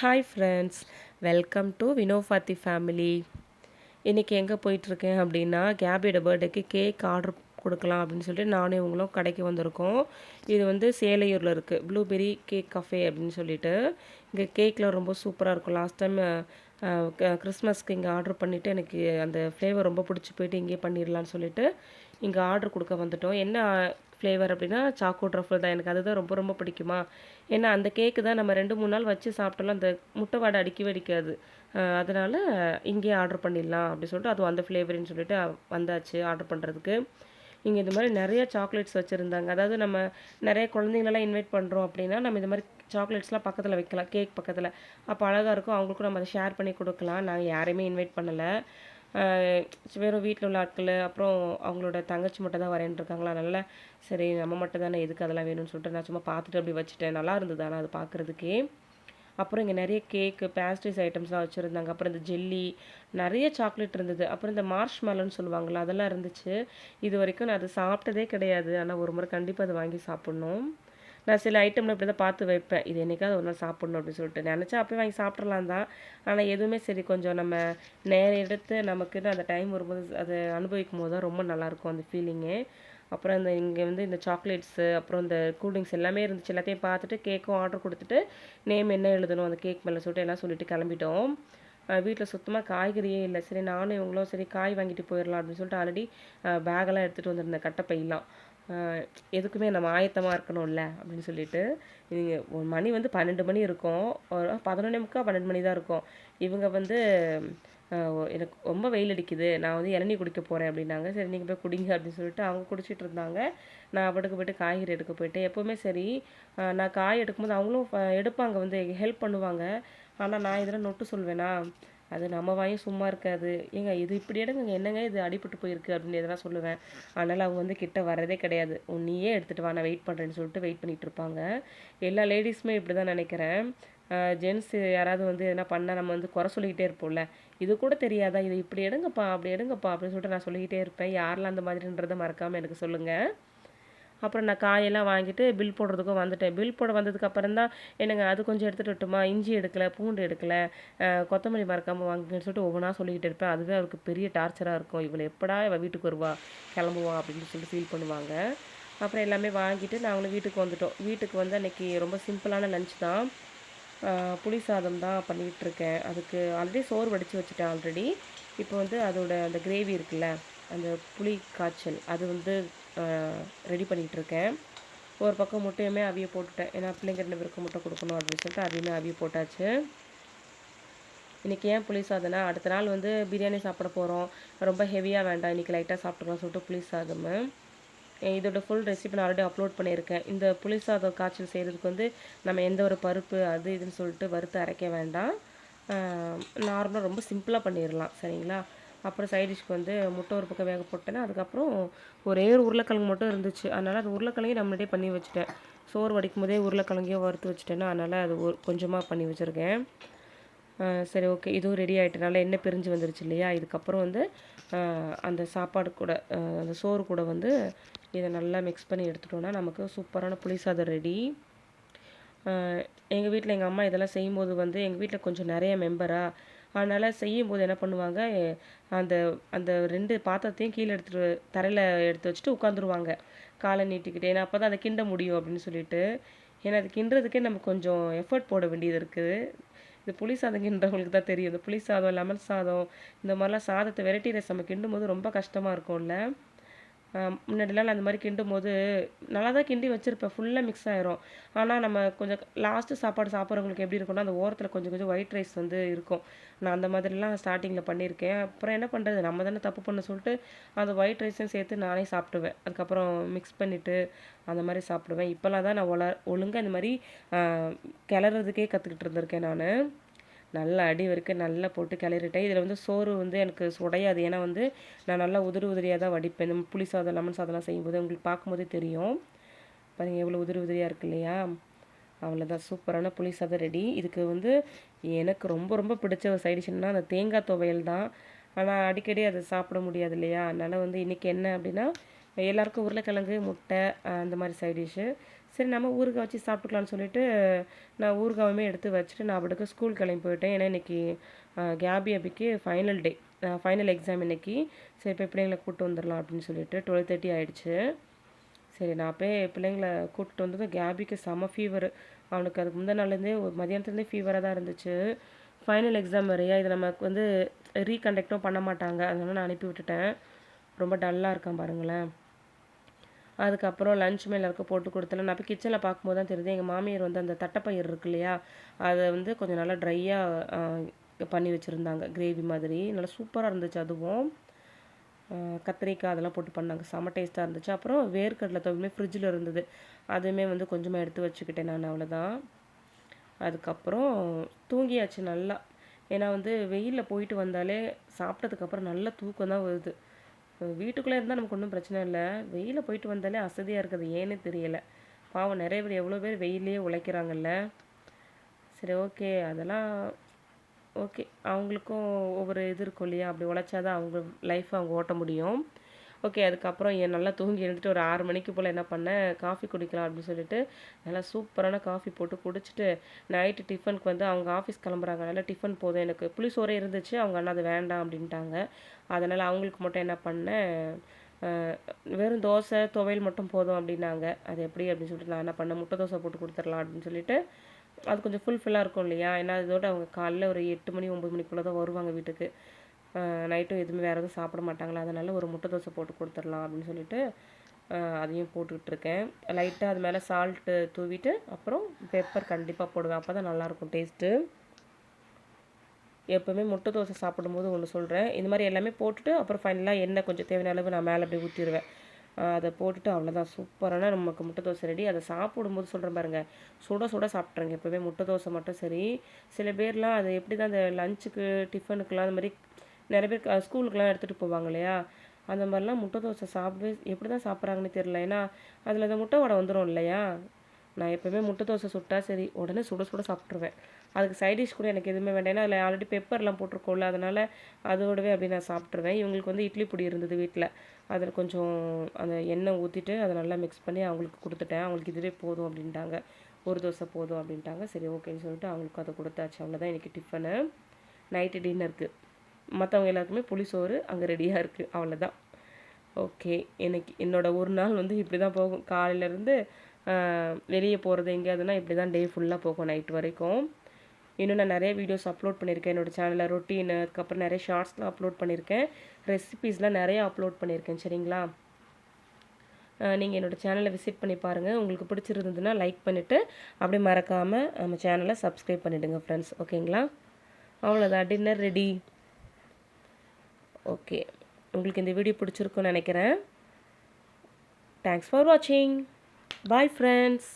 Hi friends welcome to வினோஃபாத்தி family இன்றைக்கி எங்கே போயிட்டுருக்கேன் அப்படின்னா கேபியோட பர்த்டேக்கு கேக் ஆர்டர் கொடுக்கலாம் அப்படின்னு சொல்லிட்டு நானும் இவங்களும் கடைக்கு வந்திருக்கோம். இது வந்து சேலையூரில் இருக்குது ப்ளூபெரி கேக் கஃபே அப்படின்னு சொல்லிட்டு. இங்கே கேக்கில் ரொம்ப சூப்பராக இருக்கும். லாஸ்ட் டைம் கிறிஸ்மஸ்க்கு இங்கே ஆர்டர் பண்ணிவிட்டு எனக்கு அந்த ஃப்ளேவர் ரொம்ப பிடிச்சி போயிட்டு இங்கேயே பண்ணிடலான்னு சொல்லிட்டு இங்கே ஆர்டர் கொடுக்க வந்துட்டோம். என்ன ஃப்ளேவர் அப்படின்னா சாக்கோ ட்ரஃபிள் தான். எனக்கு அதுதான் ரொம்ப ரொம்ப பிடிக்குமா? ஏன்னா அந்த கேக்கு தான் நம்ம ரெண்டு மூணு நாள் வச்சு சாப்பிட்டாலும் அந்த முட்டை வாடை அடிக்கவே அடிக்காது. அதனால் இங்கேயே ஆர்டர் பண்ணிடலாம் அப்படி சொல்லிட்டு அதுவும் அந்த ஃப்ளேவர்னு சொல்லிட்டு வந்தாச்சு ஆர்டர் பண்ணுறதுக்கு இங்கே இந்த மாதிரி நிறைய சாக்லேட்ஸ் வச்சுருந்தாங்க. அதாவது நம்ம நிறைய குழந்தைங்களெல்லாம் இன்வைட் பண்ணுறோம் அப்படின்னா நம்ம இந்த மாதிரி சாக்லேட்ஸ்லாம் பக்கத்தில் வைக்கலாம் கேக் பக்கத்தில். அப்போ அழகாக இருக்கும். அவங்களுக்கும் நம்ம அதை ஷேர் பண்ணி கொடுக்கலாம். நாங்கள் யாரையுமே இன்வைட் பண்ணலை. வெறும் வீட்டில் உள்ள ஆட்கள் அப்புறம் அவங்களோட தங்கச்சி மட்டும் தான் வரேன் இருக்காங்களா? அதனால் சரி நம்ம மட்டும் தானே எதுக்கு அதெல்லாம் வேணும்னு சொல்லிட்டு நான் சும்மா பார்த்துட்டு அப்படி வச்சுட்டேன். நல்லா இருந்தது ஆனால் அது பார்க்குறதுக்கே. அப்புறம் இங்கே நிறைய கேக்கு பேஸ்ட்ரிஸ் ஐட்டம்ஸ்லாம் வச்சுருந்தாங்க. அப்புறம் இந்த ஜெல்லி நிறைய சாக்லேட் இருந்தது. அப்புறம் இந்த மார்ஷ் மேலன்னு சொல்லுவாங்களா அதெல்லாம் இருந்துச்சு. இது வரைக்கும் நான் அது சாப்பிட்டதே கிடையாது. ஆனால் ஒரு முறை கண்டிப்பாக அதை வாங்கி சாப்பிட்ணும். நான் சில ஐட்டம்லாம் இப்படி தான் பார்த்து வைப்பேன். இது என்றைக்காவது ஒரு நாள் சாப்பிட்ணும் அப்படின்னு சொல்லிட்டு. நினச்சா அப்போயே வாங்கி சாப்பிட்றலாம் தான். ஆனால் எதுவுமே சரி கொஞ்சம் நம்ம நேரம் எடுத்து நமக்குன்னு அந்த டைம் வரும்போது அதை அனுபவிக்கும் போது தான் ரொம்ப நல்லாயிருக்கும் அந்த ஃபீலிங்கு அப்புறம் இந்த இங்கே வந்து இந்த சாக்லேட்ஸு அப்புறம் இந்த கூல்ட்ரிங்க்ஸ் எல்லாமே இருந்துச்சு. எல்லாத்தையும் பார்த்துட்டு கேக்கும் ஆர்டர் கொடுத்துட்டு நேம் என்ன எழுதணும் அந்த கேக் மேலே சொல்லிட்டு எல்லாம் சொல்லிட்டு கிளம்பிட்டோம். வீட்டில் சுத்தமாக காய்கறியே இல்லை. சரி நானும் இவங்களும் சரி காய் வாங்கிட்டு போயிடலாம் அப்படின்னு சொல்லிட்டு ஆல்ரெடி பேகெல்லாம் எடுத்துகிட்டு வந்திருந்தேன். கட்டப்பையெல்லாம். எதுக்குமே நம்ம ஆயத்தமாக இருக்கணும்ல அப்படின்னு சொல்லிட்டு நீங்கள் மணி வந்து பன்னெண்டு மணி இருக்கும். ஒரு பதினொன்னே முக்கால் பன்னெண்டு மணி தான் இருக்கும். இவங்க வந்து எனக்கு ரொம்ப வெயில் அடிக்குது. நான் வந்து இளநீ குடிக்க போகிறேன் அப்படின்னாங்க. சரி நீங்கள் போய் குடிங்க அப்படின்னு சொல்லிட்டு அவங்க குடிச்சிட்டு இருந்தாங்க. நான் அவட்டுக்கு போய்ட்டு காய்கறி எடுக்க போயிட்டு எப்போவுமே சரி நான் காய் எடுக்கும்போது அவங்களும் எடுப்பாங்க வந்து ஹெல்ப் பண்ணுவாங்க. ஆனால் நான் இதெல்லாம் நொட்டு சொல்வேனா? அது நம்ம வாயும் சும்மா இருக்காது. ஏங்க இது இப்படி எடுங்க என்னங்க இது அடிபட்டு போயிருக்கு அப்படின்னு எதனா சொல்லுவேன். அதனால் அவங்க வந்து கிட்ட வரதே கிடையாது. நீயே எடுத்துகிட்டு வா நான் வெயிட் பண்ணுறேன்னு சொல்லிட்டு வெயிட் பண்ணிகிட்டு இருப்பாங்க. எல்லா லேடிஸுமே இப்படி தான் நினைக்கிறேன் ஜென்ஸ் யாராவது வந்து எதனா பண்ணால் நம்ம வந்து குறை சொல்லிக்கிட்டே இருப்போம்ல. இது கூட தெரியாதா? இது இப்படி எடுங்கப்பா அப்படி எடுங்கப்பா அப்படின்னு சொல்லிட்டு நான் சொல்லிக்கிட்டே இருப்பேன். யாரெல்லாம் அந்த மாதிரின்றதை மறக்காமல் எனக்கு சொல்லுங்கள் அப்புறம் நான் காயெல்லாம் வாங்கிட்டு பில் போடுறதுக்கும் வந்துட்டேன். பில் போட வந்ததுக்கப்புறம் தான் என்னங்க அது கொஞ்சம் எடுத்துகிட்டு விட்டுமா இஞ்சி எடுக்கலை பூண்டு எடுக்கலை கொத்தமல்லி மறக்காமல் வாங்குங்கன்னு சொல்லிட்டு ஒவ்வொன்றா சொல்லிக்கிட்டு இருப்பேன். அதுவே அவருக்கு பெரிய டார்ச்சராக இருக்கும். இவளை எப்படா இவள் வீட்டுக்கு வருவா? கிளம்புவா அப்படின்னு சொல்லிட்டு ஃபீல் பண்ணுவாங்க. அப்புறம் எல்லாமே வாங்கிட்டு நாங்களும் வீட்டுக்கு வந்துட்டோம். வீட்டுக்கு வந்து அன்றைக்கி ரொம்ப சிம்பிளான லஞ்ச் தான். புளி சாதம் தான் பண்ணிகிட்ருக்கேன் அதுக்கு ஆல்ரெடி சோறு வடித்து வச்சுட்டேன் ஆல்ரெடி இப்போ வந்து அதோட அந்த கிரேவி இருக்குல்ல அந்த புளி காய்ச்சல் அது வந்து ரெடி பண்ணிகிட்ருக்கேன் ஒரு பக்கம் முட்டையுமே அவிய போட்டுட்டேன். ஏன்னா பிள்ளைங்க ரெண்டு பேருக்கு முட்டை கொடுக்கணும் அப்படின்னு சொல்லிட்டு அதையுமே அவிய போட்டாச்சு. இன்றைக்கி ஏன் புளி சாதம்னா அடுத்த நாள் வந்து பிரியாணி சாப்பிட போகிறோம் ரொம்ப ஹெவியாக வேண்டாம். இன்றைக்கி லைட்டாக சாப்பிட்டுக்கலாம் சொல்லிட்டு புளி சாதம். இதோட ஃபுல் ரெசிபி நான் ஆல்ரெடி அப்லோட் பண்ணியிருக்கேன். இந்த புளி சாதம் காய்ச்சல் செய்கிறதுக்கு வந்து நம்ம எந்த ஒரு பருப்பு அது இதுன்னு சொல்லிட்டு வறுத்து அரைக்க வேண்டாம். நார்மலாக ரொம்ப சிம்பிளாக பண்ணிடலாம். சரிங்களா? அப்புறம் சைட் டிஷ்க்கு வந்து முட்டை ஒரு பக்கம் வேக போட்டேன்னா அதுக்கப்புறம் ஒரே ஒரு உருளைக்கிழங்கு மட்டும் இருந்துச்சு. அதனால் அது உருளைக்கிழங்கையும் நம்மளே பண்ணி வச்சுட்டேன். சோறு வடிக்கும் போதே உருளைக்கிழங்கையும் வறுத்து வச்சுட்டேன்னா அதனால் அது ஒரு கொஞ்சமாக பண்ணி வச்சுருக்கேன். சரி ஓகே இதுவும் ரெடி ஆகிட்டனால என்ன பிரிஞ்சு வந்துருச்சு இல்லையா? இதுக்கப்புறம் வந்து அந்த சாப்பாடு கூட அந்த சோறு கூட வந்து இதை நல்லா மிக்ஸ் பண்ணி எடுத்துட்டோன்னா நமக்கு சூப்பரான புளி சாதம் ரெடி எங்கள் வீட்டில் எங்கள் அம்மா இதெல்லாம் செய்யும்போது வந்து எங்கள் வீட்டில் கொஞ்சம் நிறைய மெம்பராக அதனால் செய்யும்போது என்ன பண்ணுவாங்க அந்த அந்த ரெண்டு பாத்திரத்தையும் கீழே எடுத்துட்டு தரையில் எடுத்து வச்சுட்டு உட்காந்துருவாங்க காலை நீட்டிக்கிட்டு ஏன்னா அப்போ தான் அதை கிண்ட முடியும் அப்படின்னு சொல்லிட்டு. ஏன்னா அது கிண்டுறதுக்கே நம்ம கொஞ்சம் எஃபர்ட் போட வேண்டியது இருக்குது. இந்த புளி சாதம் கிண்டுறவங்களுக்கு தான் தெரியும். இந்த புளி சாதம் லெமன் சாதம் இந்த மாதிரிலாம் சாதத்தை வெரைட்டி ரைஸ் நம்ம கிண்டும் போது ரொம்ப கஷ்டமாக இருக்கும்ல. முன்னாடிலாம் நான் அந்த மாதிரி கிண்டும் போது நல்லா தான் கிண்டி வச்சுருப்பேன். ஃபுல்லாக மிக்ஸ் ஆயிரும். ஆனால் நம்ம கொஞ்சம் லாஸ்ட்டு சாப்பாடு சாப்பிட்றவங்களுக்கு எப்படி இருக்கும்னா அந்த ஓரத்தில் கொஞ்சம் கொஞ்சம் ஒயிட் ரைஸ் வந்து இருக்கும். நான் அந்த மாதிரிலாம் ஸ்டார்டிங்கில் பண்ணியிருக்கேன். அப்புறம் என்ன பண்ணுறது நம்ம தானே தப்பு பண்ண சொல்லிட்டு அந்த ஒயிட் ரைஸையும் சேர்த்து நானே சாப்பிடுவேன். அதுக்கப்புறம் மிக்ஸ் பண்ணிவிட்டு அந்த மாதிரி சாப்பிடுவேன். இப்போல்லாம் தான் நான் ஒல ஒழுங்காக இந்த மாதிரி கிளறதுக்கே கற்றுக்கிட்டு இருந்திருக்கேன் நான். நல்லா அடி வரைக்கும் நல்லா போட்டு கிளறிட்டேன். இதில் வந்து சோறு வந்து எனக்கு உடையாது. ஏன்னா வந்து நான் நல்லா உதிரி உதிரியாக தான் வடிப்பேன். இந்த புளி சாதம் லெமன் சாதம்லாம் செய்யும்போது உங்களுக்கு பார்க்கும்போதே தெரியும். பாருங்கள் எவ்வளோ உதிரி உதிரியாக இருக்கு இல்லையா? அவ்வளோதான் சூப்பரான புளி சாதம் ரெடி இதுக்கு வந்து எனக்கு ரொம்ப ரொம்ப பிடிச்ச ஒரு சைடிஷ்னா அந்த தேங்காய் துவையல் தான். ஆனால் அடிக்கடி அதை சாப்பிட முடியாது இல்லையா? அதனால் வந்து இன்றைக்கி என்ன அப்படின்னா எல்லாருக்கும் உருளைக்கிழங்கு முட்டை அந்த மாதிரி சைடிஷ்ஷு சரி நம்ம ஊறுகாய் வச்சு சாப்பிட்டுக்கலான்னு சொல்லிட்டு நான் ஊறுகாவுமே எடுத்து வச்சுட்டு நான் அப்படிக்கு ஸ்கூல் கிளம்பி போயிட்டேன். ஏன்னா இன்றைக்கி கேபி அபிக்கு ஃபைனல் டே ஃபைனல் எக்ஸாம் இன்றைக்கி சரி இப்போ பிள்ளைங்களை கூப்பிட்டு வந்துடலாம் அப்படின்னு சொல்லிட்டு டுவெல் தேர்ட்டி ஆகிடுச்சு சரி நான் போய் பிள்ளைங்களை கூப்பிட்டு வந்தது கேபிக்கு செம ஃபீவர் அவனுக்கு அதுக்கு முந்தின நாள்லேருந்தே ஒரு மதியானத்துலேருந்தே ஃபீவராக தான் இருந்துச்சு. ஃபைனல் எக்ஸாம் வரையா இதை நமக்கு வந்து ரீகண்டக்டும் பண்ண மாட்டாங்க. அதனால நான் அனுப்பி விட்டுட்டேன். ரொம்ப டல்லாக இருக்கான் பாருங்களேன். அதுக்கப்புறம் லஞ்ச் மேலே இருக்க போட்டு கொடுத்தேன் நான் போய் கிச்சனில் பார்க்கும்போது தான் தெரியுது. எங்கள் மாமியார் வந்து அந்த தட்டைப்பயிர் இருக்கு இல்லையா அதை வந்து கொஞ்சம் நல்லா ட்ரையாக பண்ணி வச்சுருந்தாங்க. கிரேவி மாதிரி. நல்லா சூப்பராக இருந்துச்சு அதுவும். கத்திரிக்காய் அதெல்லாம் போட்டு பண்ணாங்க. செம்ம டேஸ்ட்டாக இருந்துச்சு. அப்புறம் வேர்க்கடலை துவையுமே ஃப்ரிட்ஜில் இருந்தது. அதுவுமே வந்து கொஞ்சமாக எடுத்து வச்சுக்கிட்டேன் நான் அவ்வளோதான் அதுக்கப்புறம் தூங்கியாச்சு நல்லா. ஏன்னா வந்து வெயிலில் போயிட்டு வந்தாலே சாப்பிட்டதுக்கப்புறம் நல்ல தூக்கம் தான் வருது. வீட்டுக்குள்ளே இருந்தால் நமக்கு ஒன்றும் பிரச்சனை இல்லை. வெயிலில் போயிட்டு வந்தாலே அசதியாக இருக்குது. ஏன்னு தெரியலை. பாவம் நிறைய பேர் எவ்வளோ பேர் வெயிலே உழைக்கிறாங்கல்ல. சரி ஓகே. அதெல்லாம் ஓகே. அவங்களுக்கும் ஒவ்வொரு இது இருக்கும் இல்லையா? அப்படி உழைச்சாதான் அவங்க லைஃப்பை அவங்க ஓட்ட முடியும். ஓகே அதுக்கப்புறம் என் நல்லா தூங்கி எழுந்துட்டு ஒரு ஆறு மணிக்கு போல் என்ன பண்ணேன் காஃபி குடிக்கலாம் அப்படின்னு சொல்லிட்டு நல்லா சூப்பரான காஃபி போட்டு குடிச்சிட்டு நைட்டு டிஃபனுக்கு வந்து அவங்க ஆஃபீஸ் கிளம்புறாங்க. அதனால் டிஃபன் போதும். எனக்கு புளிசோரே இருந்துச்சு. அவங்க அண்ணா அது வேண்டாம் அப்படின்ட்டாங்க. அதனால் அவங்களுக்கு மட்டும் என்ன பண்ணேன் வெறும் தோசை துவையல் மட்டும் போதும் அப்படின்னாங்க. அது எப்படி அப்படின்னு சொல்லிட்டு நான் என்ன பண்ணேன் முட்டை தோசை போட்டு கொடுத்துடலாம் அப்படின்னு சொல்லிட்டு அது கொஞ்சம் ஃபுல்ஃபில்லாக இருக்கும் இல்லையா? ஏன்னா அதோட அவங்க காலைல ஒரு எட்டு மணி ஒம்பது மணிக்குள்ளே தான் வருவாங்க வீட்டுக்கு. நைட்டும் எதுவுமே வேறு எதுவும் சாப்பிட மாட்டாங்களா? அதனால் ஒரு முட்டை தோசை போட்டு கொடுத்துடலாம் அப்படின்னு சொல்லிட்டு அதையும் போட்டுக்கிட்டு இருக்கேன். லைட்டாக அது மேலே சால்ட்டு தூவிட்டு அப்புறம் பெப்பர் கண்டிப்பாக போடுவேன். அப்போ தான் நல்லாயிருக்கும் டேஸ்ட்டு எப்போவுமே முட்டை தோசை சாப்பிடும்போது ஒன்று சொல்கிறேன் இந்த மாதிரி எல்லாமே போட்டுட்டு அப்புறம் ஃபைனலாக எண்ணெய் கொஞ்சம் தேவையான அளவு நான் மேலே அப்படியே ஊற்றிடுவேன் அதை போட்டுட்டு அவ்வளோதான் சூப்பரான நமக்கு முட்டை தோசை ரெடி அதை சாப்பிடும்போது சொல்கிறேன் பாருங்கள் சுட சுட சாப்பிட்றேங்க எப்போவுமே முட்டை தோசை மட்டும் சரி. சில பேர்லாம் அது எப்படி தான் அந்த லஞ்சுக்கு டிஃபனுக்குலாம் அந்த மாதிரி நிறைய பேர் ஸ்கூலுக்குலாம் எடுத்துகிட்டு போவாங்க இல்லையா? அந்த மாதிரிலாம் முட்டை தோசை சாப்பிட்டு எப்படி தான் சாப்பிட்றாங்கன்னு தெரில ஏன்னா அதில் அந்த முட்டை வடை வந்துடும் இல்லையா? நான் எப்போவுமே முட்டை தோசை சுட்டா சரி உடனே சுட சுட சாப்பிட்ருவேன் அதுக்கு சைட் டிஷ் கூட எனக்கு எதுவுமே வேண்டாம். ஏன்னா அதில் ஆல்ரெடி பெப்பர்லாம் போட்டிருக்கோம்ல அதனால் அதோடவே அப்படி நான் சாப்பிட்ருவேன் இவங்களுக்கு வந்து இட்லி பொடி இருந்தது வீட்டில் அதில் கொஞ்சம் அந்த எண்ணெய் ஊற்றிட்டு அதை நல்லா மிக்ஸ் பண்ணி அவங்களுக்கு கொடுத்துட்டேன். அவங்களுக்கு இதுவே போதும் அப்படின்ட்டாங்க. ஒரு தோசை போதும் அப்படின்ட்டாங்க. சரி ஓகேன்னு சொல்லிட்டு அவங்களுக்கு அதை கொடுத்தாச்சு. அவ்வளோதான் இன்றைக்கி டிஃபனு நைட்டு டின்னருக்கு மற்றவங்க எல்லாருக்குமே புளிசோறு அங்கே ரெடியாக இருக்குது அவ்வளோதான் ஓகே எனக்கு என்னோடய ஒரு நாள் வந்து இப்படி தான் போகும் காலையிலேருந்து வெளியே போகிறது எங்கேயாதுன்னா இப்படி தான் டே ஃபுல்லாக போகும் நைட் வரைக்கும். இன்னும் நான் நிறைய வீடியோஸ் அப்லோட் பண்ணியிருக்கேன். என்னோட சேனலில் ரொட்டீனு அதுக்கப்புறம் நிறைய ஷார்ட்ஸ்லாம் அப்லோட் பண்ணியிருக்கேன். ரெசிபீஸ்லாம் நிறைய அப்லோட் பண்ணியிருக்கேன். சரிங்களா? நீங்கள் என்னோட சேனலை விசிட் பண்ணி பாருங்கள் உங்களுக்கு பிடிச்சிருந்ததுன்னா லைக் பண்ணிவிட்டு அப்படியே மறக்காமல் நம்ம சேனலை சப்ஸ்கிரைப் பண்ணிவிடுங்க ஃப்ரெண்ட்ஸ் ஓகேங்களா அவ்வளோதான் டின்னர் ரெடி ஓகே. உங்களுக்கு இந்த வீடியோ பிடிச்சிருக்குன்னு நினைக்கிறேன். தேங்க்ஸ் ஃபார் வாட்சிங் பாய் ஃப்ரெண்ட்ஸ்